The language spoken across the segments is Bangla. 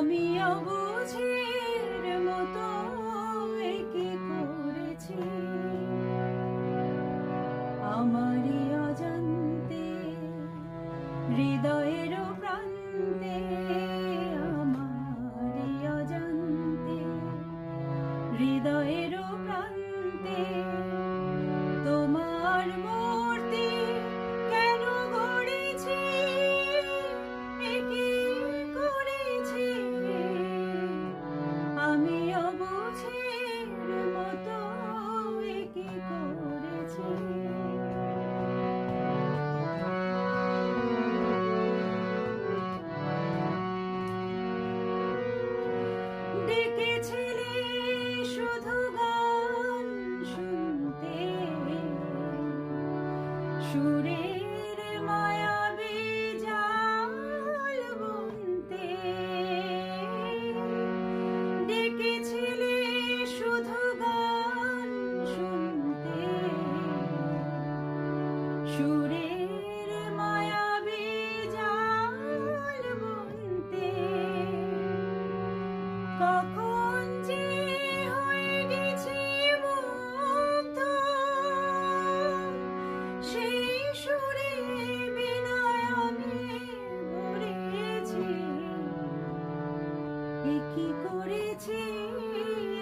আমি অবুঝের সুরের মায়াবী জাল বুনতে। ডেকেছিলে শুধু গান শুনতে। সুরের মায়াবী জাল বুনতে। কখন কি করেছি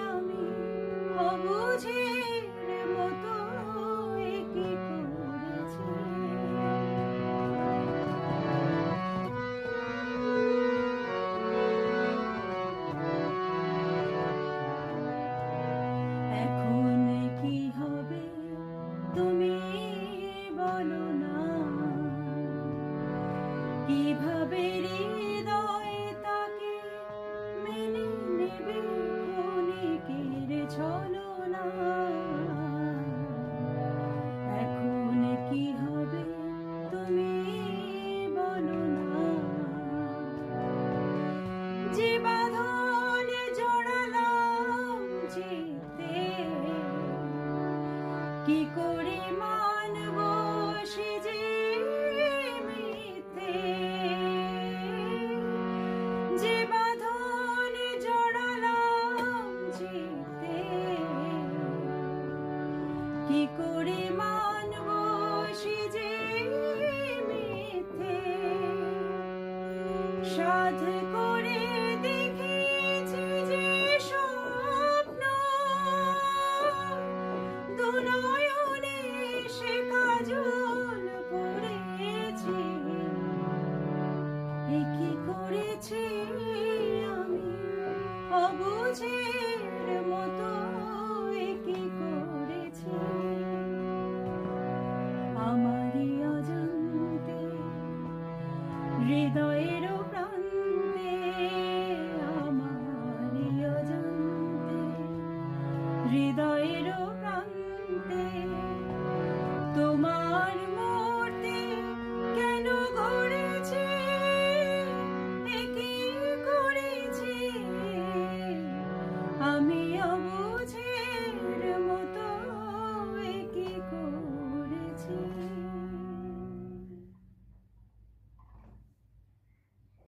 আমি? মতো কি করেছি? হবে? তুমি কি করে মানব সে যে মিথ্যে? যে বাঁধন জড়ালাম চিতে কি করে মানব সে যে মিথ্যে? সাধ অবুঝের কি করেছি। হৃদয়ের প্রান্তে আমার অজান্তে হৃদয়ের প্রান্তে